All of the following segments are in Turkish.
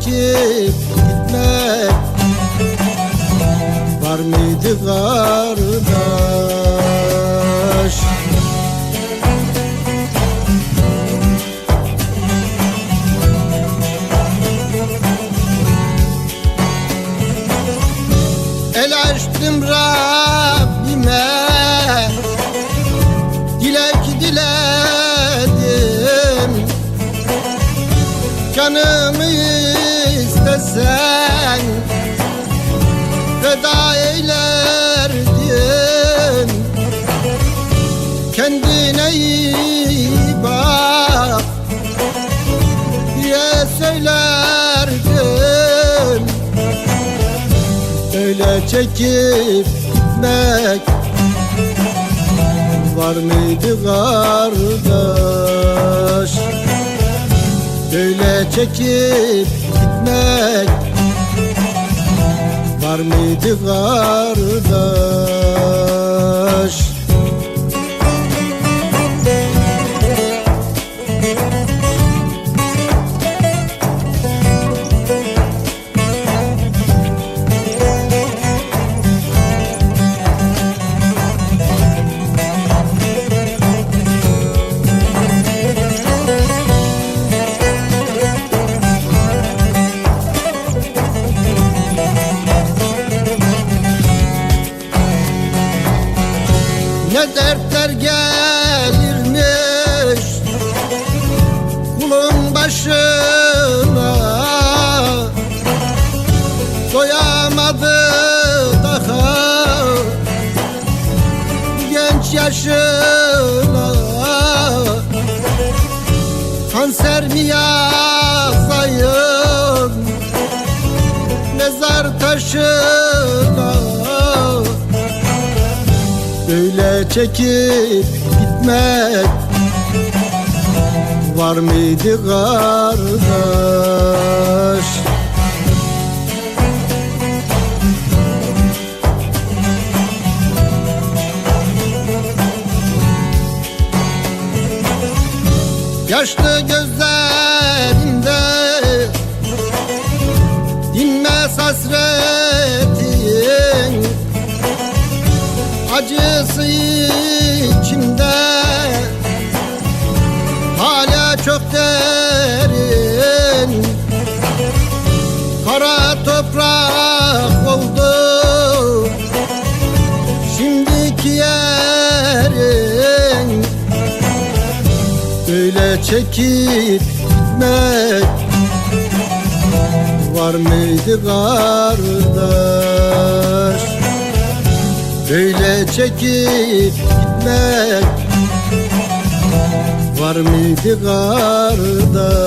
çekip gitmek Var mıydı kardeş? El açtım Rabbime Dilek diledim. Canımı Kendine iyi bak. Diye söylerdim. Öyle çekip gitmek Var mıydı kardeş? Böyle çekip gitmek Var mıydı kardeş Kanser mi yazayım Mezar taşına. Böyle çekip gitmek Var mıydı kardeş Yaşlı gözlerimde Dinmez hasretin. Acısı içimde Hala çok derin. Kara toprak oldu çekip gitmek Var mıydı kardeş? Böyle çekip gitmek Var mıydı kardeş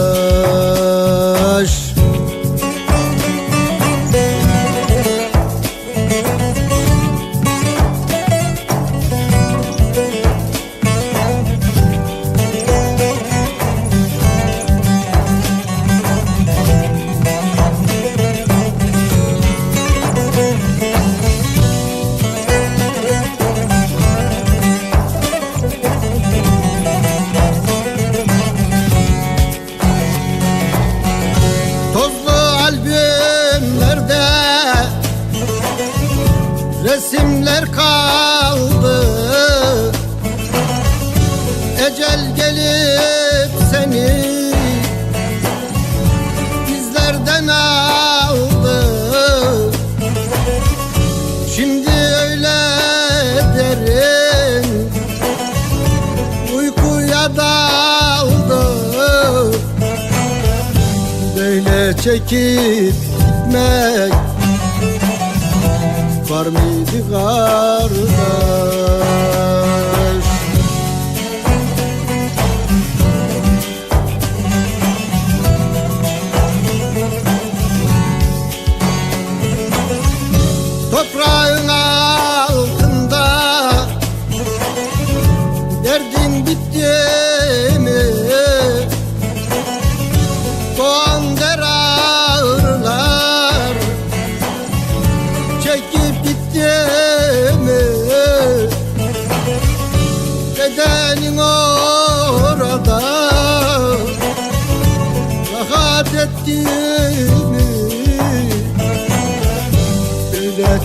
Resimler kaldı. Ecel gelip seni Bizlerden aldı. Şimdi öyle derin Uykuya daldı. Böyle çekip gitmek Var mıydı kardeş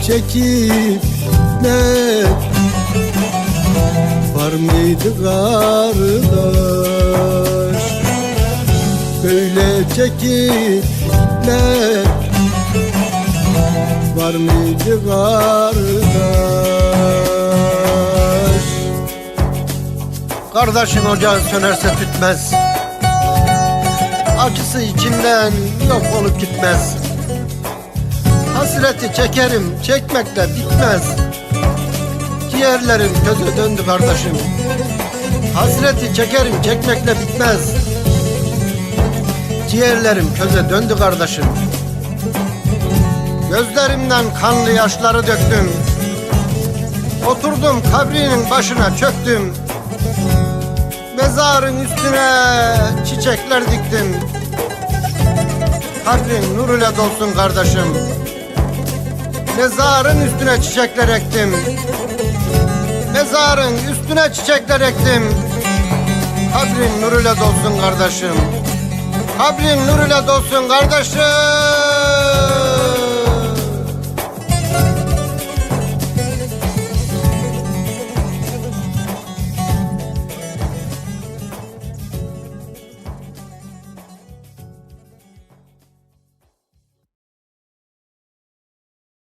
çekip ne Var mıydı kardeş? Böyle çekip ne Var mıydı kardeş? Kardeşin ocağı sönerse tütmez. Acısı içinden yok olup gitmez Hasreti çekerim çekmekle bitmez. Ciğerlerim köze döndü kardeşim. Hasreti çekerim çekmekle bitmez. Ciğerlerim köze döndü kardeşim. Gözlerimden kanlı yaşları döktüm. Oturdum kabrinin başına çöktüm. Mezarın üstüne çiçekler diktim. Kabrin nur ile dolsun kardeşim Mezarın üstüne çiçekler ektim. Mezarın üstüne çiçekler ektim. Kabrin nur ile dolsun kardeşim. Kabrin nur ile dolsun kardeşim